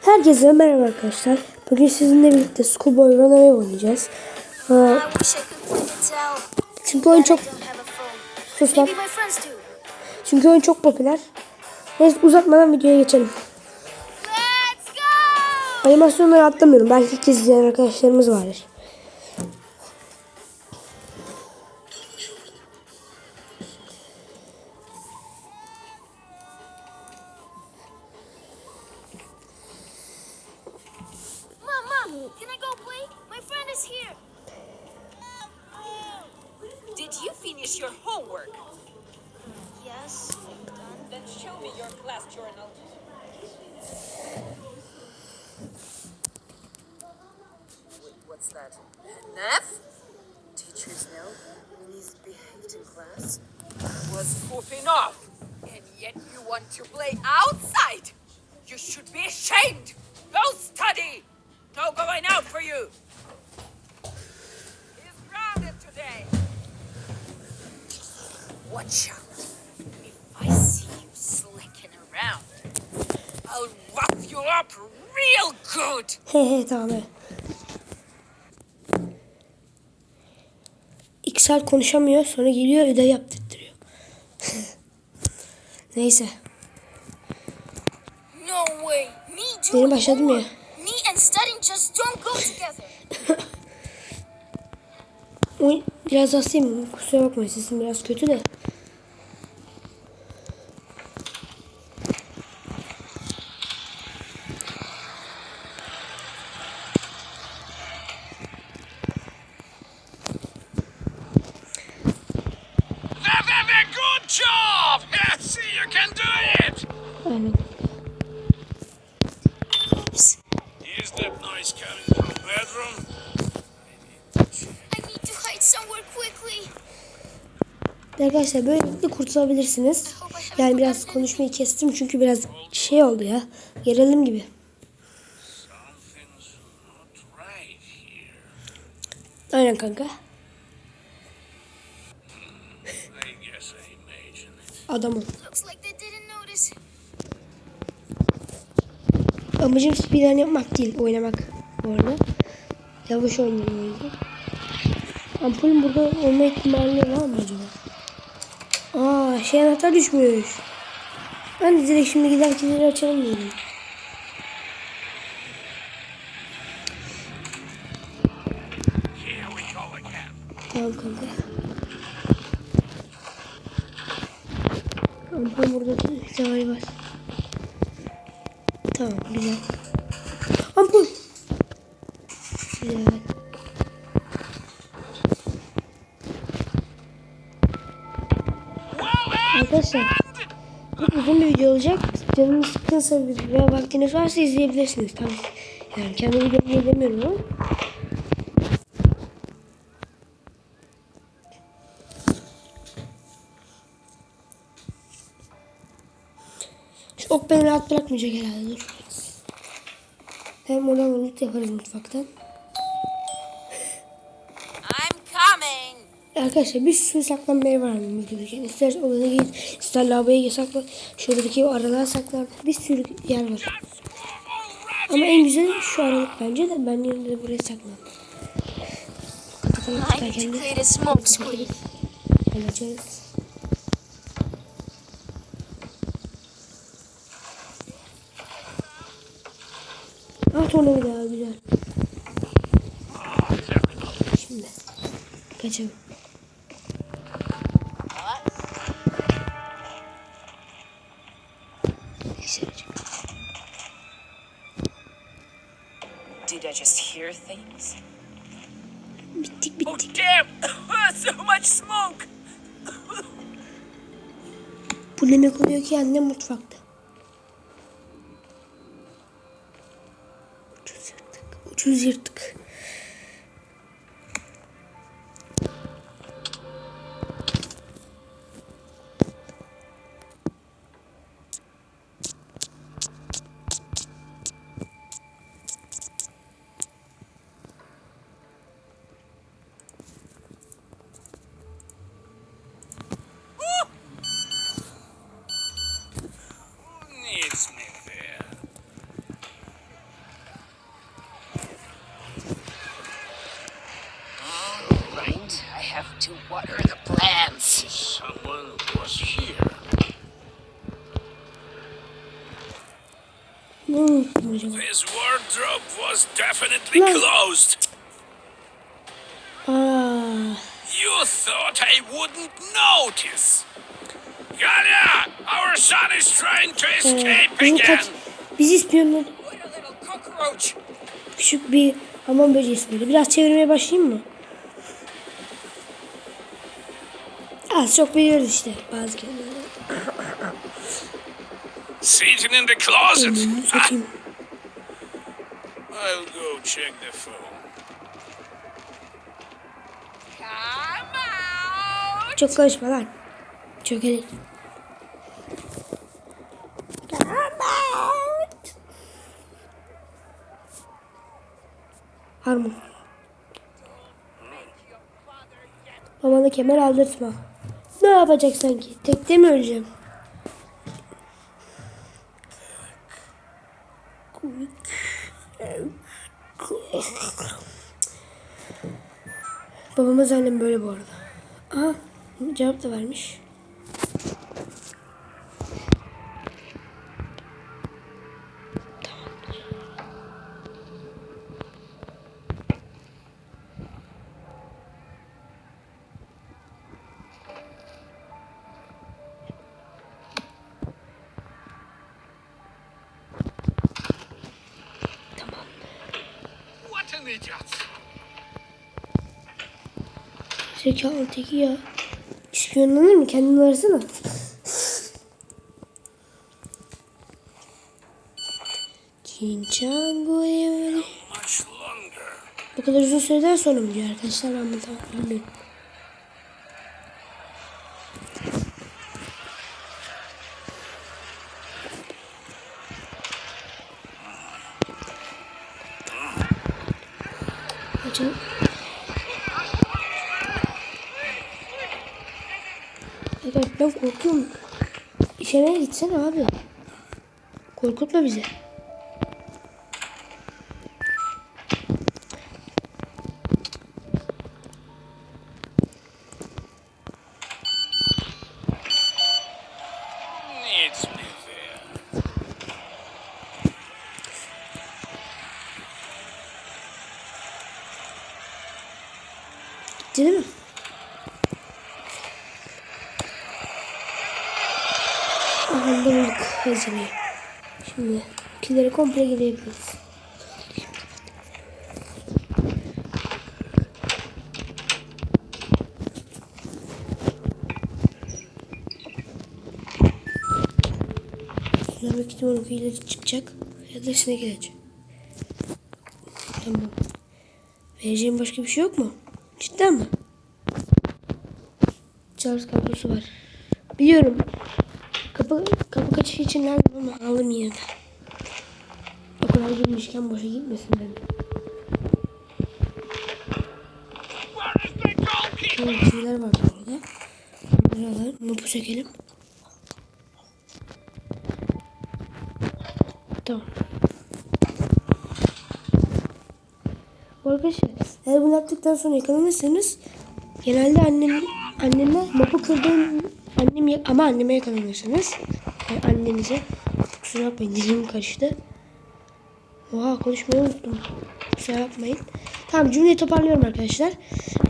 Herkese merhaba arkadaşlar. Bugün sizinle birlikte Schoolboy Runaway oynayacağız. Out. çünkü oyun çok sus lan. Çünkü oyun çok popüler. Neyse uzatmadan videoya geçelim. Animasyonları atlamıyorum. Belki ilk izleyen arkadaşlarımız vardır. Did you finish your homework? Yes. Then show me your class journal. Wait, what's that? Neff? Teachers know when he's behaved in class. Was goofing off, and yet you want to play outside. You should be ashamed. Go study. No going out for you. He's grounded today. Watch out. If I see you slicking around, I'll rough you up real good. He he tamam. İki saat konuşamıyor sonra geliyor ödev yaptırtırıyor. Neyse. No way. Me doing başladım ya. Me and studying just don't go together. Oy, biraz hastayım. Kusura bakmayın sesim biraz kötü de. Very, very good job! Yeah, see, you can do it! Aynen. Oops. Is that noise coming from bedroom? I need to hide somewhere quickly. Arkadaşlar böylelikle kurtulabilirsiniz. Yani biraz konuşmayı kestim çünkü biraz şey oldu ya. Gerilim gibi. Aynen kanka. Adamım. Amacım speedrun yapmak değil, oynamak bu arada. Yavaş oynayayım o yüzden. Ampulün burada olma ihtimali var mı acaba? Aa şey anahtar düşmüş. Ben de direkt şimdi gider killeri açalım dedim. Tamam kanka. Video olacak. Canınız sıkılsa veya vaktiniz varsa izleyebilirsiniz. Tabii yani kendi videomu izlemiyorum ama. Ok beni rahat bırakmayacak herhalde. Hem oradan yaparız mutfaktan. Arkadaşlar bir sürü saklanmaya var mı videodaki. İster odana git, ister lavaboya saklan. Şuradaki aralığa saklan. Bir sürü yer var. Ama en güzeli şu aralık bence de ben yine de buraya saklan. To tutarken de create a smoke screen. halledeceğiz. Ah tornavida güzel. Şimdi kaçalım. Hear things? Bittik Oh, bittik. damn! so much smoke! Bu ne oluyor ki annem mutfakta? Ucuz yırtık. Ucuz yırtık. Unuttum acaba? This wardrobe was definitely closed. Aa, You thought I wouldn't notice. Galia, our son is trying to e, escape bizi again. kaç... Little cockroach! Küçük bir hamam böceği böyle. Biraz çevirmeye başlayayım mı? Az çok biliyoruz işte bazı kelimeleri. Sitting in the closet. I'll go check the phone. Come out! Çok karışma lan. Çökelim. Harmon. Babana kemer aldırtma. Ne yapacak sanki? Tekte mi öleceğim? Babamız annem böyle bu arada. Aha cevap da vermiş. What an idiot. Zekalı teki ya. İspiyonlanır mı? Kendini arasana. Bu kadar uzun süreden sonra mı diyor arkadaşlar ben bunu bilmiyorum. Açalım. Evet ben korkuyorum. İşine gitsene abi. Korkutma bizi. Değil mi? Aha hazineyi. Şimdi ikileri komple gidebiliriz. Şuna büyük ihtimal o ilacı çıkacak. Ya da sinek ilacı. Tamam. Vereceğim başka bir şey yok mu? Cidden mi? Charles kablosu var. Biliyorum. Kapı kapı kaçışı için lazım ama de. O kadar girmişken boşa gitmesin goalkeeper? Şöyle şeyler var burada. Bunları alalım. Mopu çekelim. Tamam. Arkadaşlar eğer bunu yaptıktan sonra yakalanırsanız genelde annem annemler mopu kırdığım annem ya- ama anneme yakalanırsanız yani annenize kusura bakmayın dilim karıştı. Oha konuşmayı unuttum. Kusura bakmayın. Tamam cümleyi toparlıyorum arkadaşlar.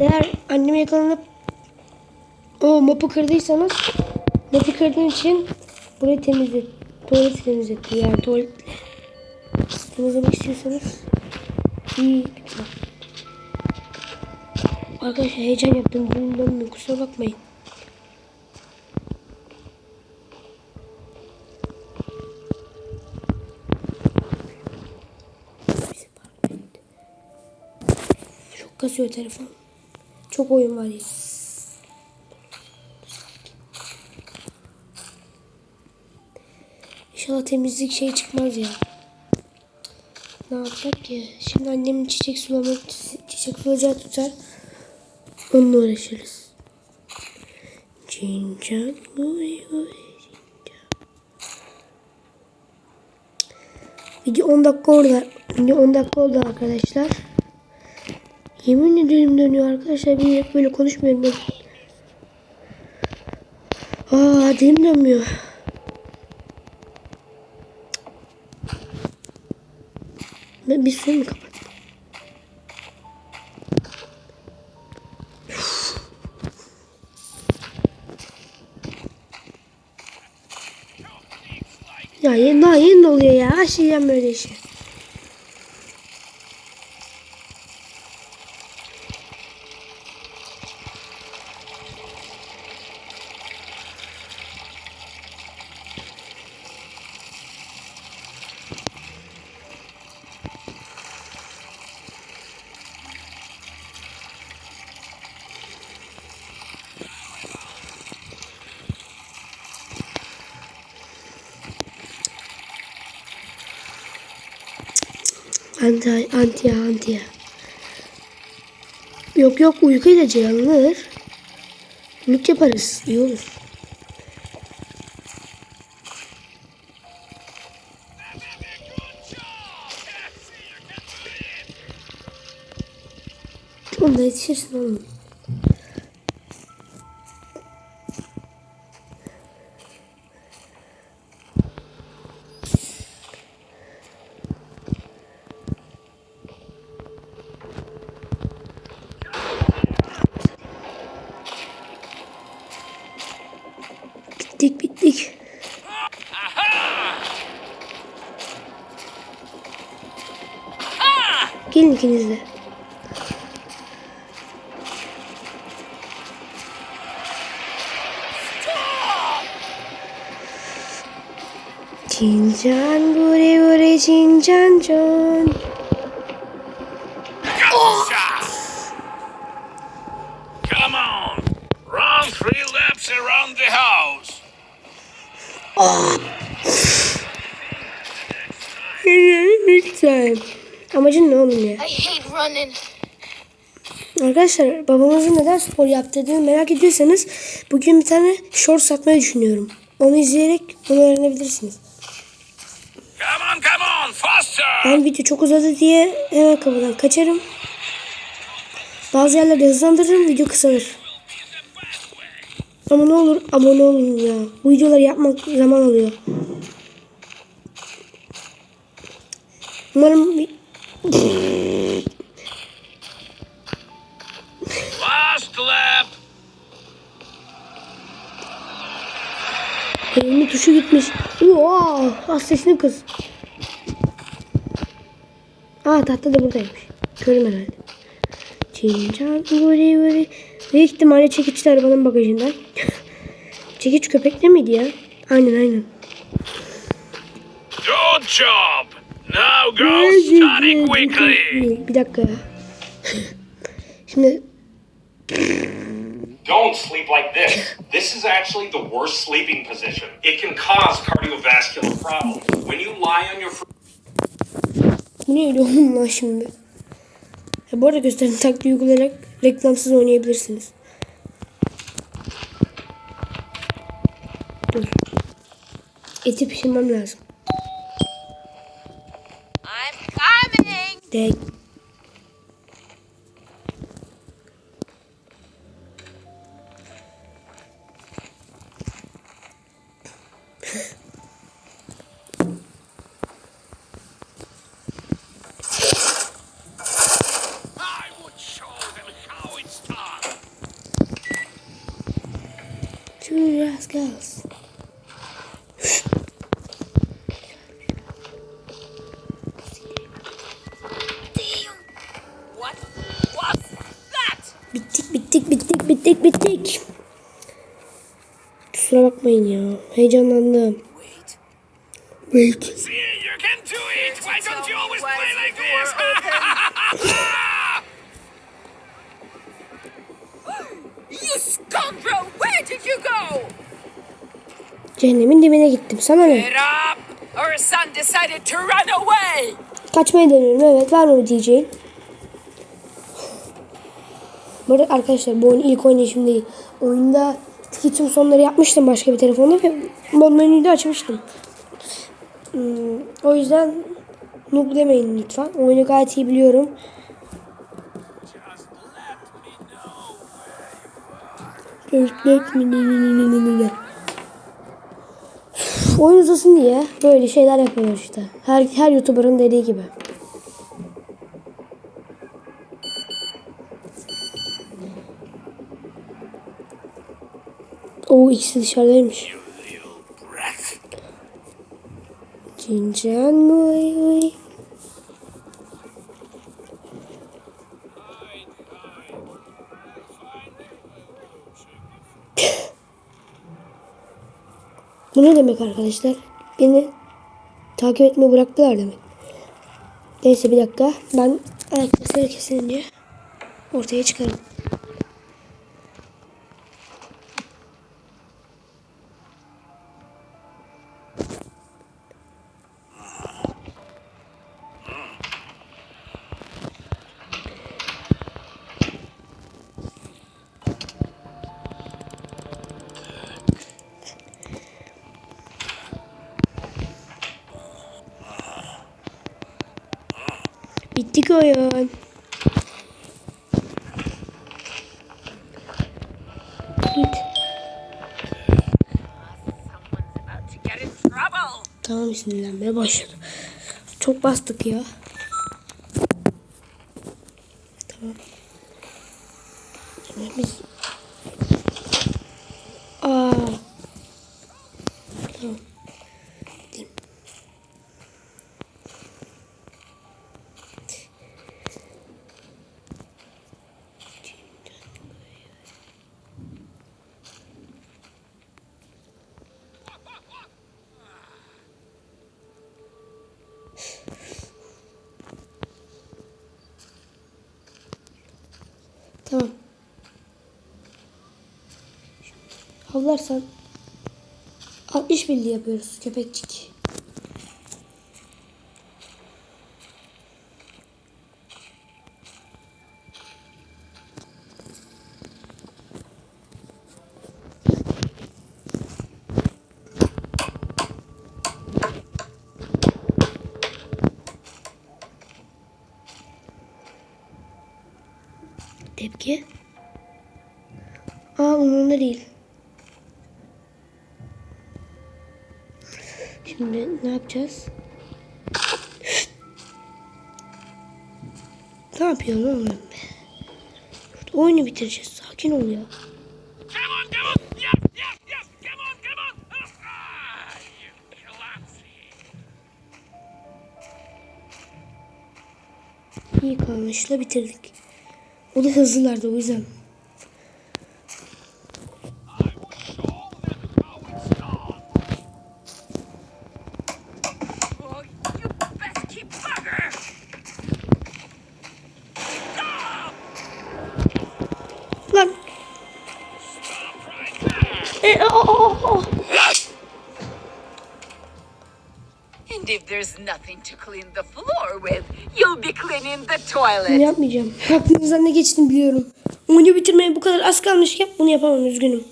Eğer anneme yakalanıp o mopu kırdıysanız mopu kırdığın için burayı temizlet. Tuvaleti temizlet. Yani tuvalet temizlemek istiyorsanız iyi. Arkadaşlar heyecan yaptım. Dönmüyor. Kusura bakmayın. Kasıyor telefon. Çok oyun var ya. İnşallah temizlik şey çıkmaz ya. Ne yapacak ki? Şimdi annemin çiçek sulama çiçek sulacağı tutar. Onunla uğraşırız. Cincang uy uy. Video 10 dakika orada. Video 10 dakika oldu arkadaşlar. Yemin ederim dönüyor arkadaşlar. Ben böyle konuşmuyorum ben. Aa dilim dönmüyor. Ben bir sürü mü kapattım? Ya yeni daha yeni oluyor ya. Aşıyacağım böyle şey. Anti, anti, anti. Yok yok uyku ilacı yanılır. Lük yaparız. iyi olur. Onda yetişirsin oğlum. Bittik bittik. Gelin ikiniz de. Çincan buri buri çincan can. Gotcha! Come on. Run three laps around the house. Lütfen. Amacın ne oğlum ya? I hate running. Arkadaşlar babamızın neden spor yaptırdığını merak ediyorsanız bugün bir tane short satmayı düşünüyorum. Onu izleyerek bunu öğrenebilirsiniz. Come on, come on, faster! Ben video çok uzadı diye hemen kapıdan kaçarım. Bazı yerlerde hızlandırırım video kısalır. Ama ne olur abone olun ya. Bu videoları yapmak zaman alıyor. Umarım Last lap. Elimi tuşu gitmiş. Oha! Az sesini kız. Aa tahta da buradaymış. Körüm herhalde. Çincan vuri vuri. Büyük ihtimalle çekiçli arabanın bagajından. Çekiç köpekle miydi ya? Aynen aynen. Good job. Now go study quickly. Bir dakika. Şimdi Don't sleep like this. This is actually the worst sleeping position. It can cause cardiovascular problems. When you lie on your bu neydi oğlum lan şimdi? Ya bu arada gösteren taktiği uygulayarak reklamsız oynayabilirsiniz. Dur. Eti pişirmem lazım. で bittik bittik. Kusura bakmayın ya. Heyecanlandım. Wait. Wait. See, you can do it. Why Tell don't you me always why play is like the door this? You scoundrel! Where did you go? Cehennemin dibine gittim. Sana ne? Our son decided to run away! Kaçmayı deniyorum. Evet var mı diyeceğin? Bu arada arkadaşlar bu oyun ilk oynayışım değil. Oyunda tüm sonları yapmıştım başka bir telefonda ve mod menüyü de açmıştım. Hmm, o yüzden noob demeyin lütfen. Oyunu gayet iyi biliyorum. Oyun uzasın diye böyle şeyler yapıyorlar işte. Her, her YouTuber'ın dediği gibi. O ikisi dışarıdaymış. Uy uy. Bu ne demek arkadaşlar? Beni takip etmeyi bıraktılar demek. Neyse bir dakika. Ben ayak sesleri kesilince ortaya çıkarım. Bittik oyun. Git. Tamam sinirlenmeye başladı. Çok bastık ya. Tamam. Şimdi biz... Aa. Tamam. Gidelim. Tamam. Havlarsan 60 milli yapıyoruz köpekçik. Tepki. Aa umurumda değil. Şimdi ne yapacağız? Ne yapıyorsun oğlum be? Oyunu bitireceğiz. Sakin ol ya. İyi kalmışla bitirdik. O da hızlılardı o yüzden. Nothing to clean the floor with, you'll be cleaning the toilet. yapmayacağım. Aklınızdan ne geçtiğini biliyorum. Oyunu bitirmeye bu kadar az kalmışken bunu yapamam üzgünüm.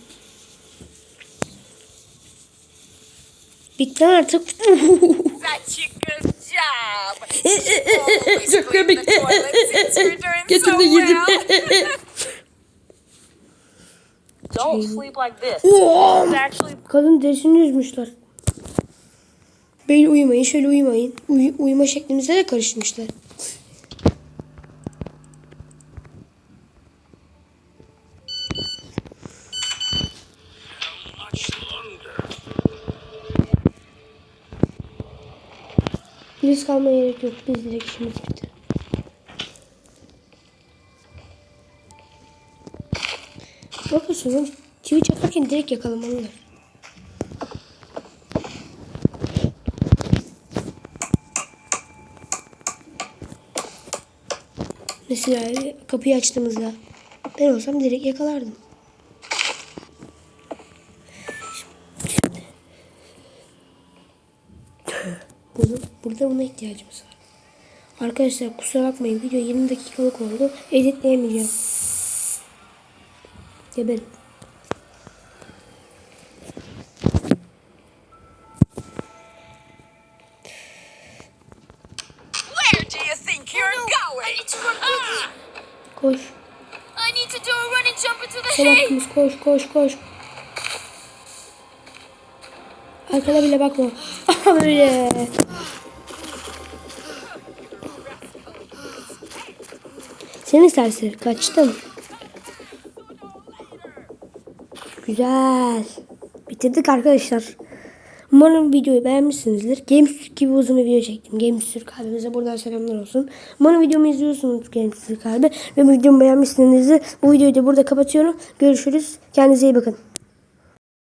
Bitti artık. Such a good job. Always Çok clean the komik. toilet since you're doing so Götümde girdim. well. Don't sleep like this. Oo! It's actually Kadın derisini yüzmüşler. Böyle uyumayın, şöyle uyumayın. Uy- uyuma şeklimize de karışmışlar. Risk kalmaya gerek yok. Biz direkt işimiz bitti. Oğlum. Çivi çakarken direkt yakalamalılar. Mesela kapıyı açtığımızda ben olsam direkt yakalardım. Bunu, burada buna ihtiyacımız var. Arkadaşlar kusura bakmayın video 20 dakikalık oldu. Editleyemeyeceğim. Geberin. I going? need to run quickly. Koş. I need to do a running jump into the Son hay. hakkımız koş koş koş. Arkana bile bakma. Aha böyle. Seni serseri kaçtım. Güzel. Bitirdik arkadaşlar. Umarım videoyu beğenmişsinizdir. Games Türk gibi uzun bir video çektim. Games Türk abimize buradan selamlar olsun. Umarım videomu izliyorsunuz Games Türk abi. Ve videomu beğenmişsinizdir. Bu videoyu da burada kapatıyorum. Görüşürüz. Kendinize iyi bakın.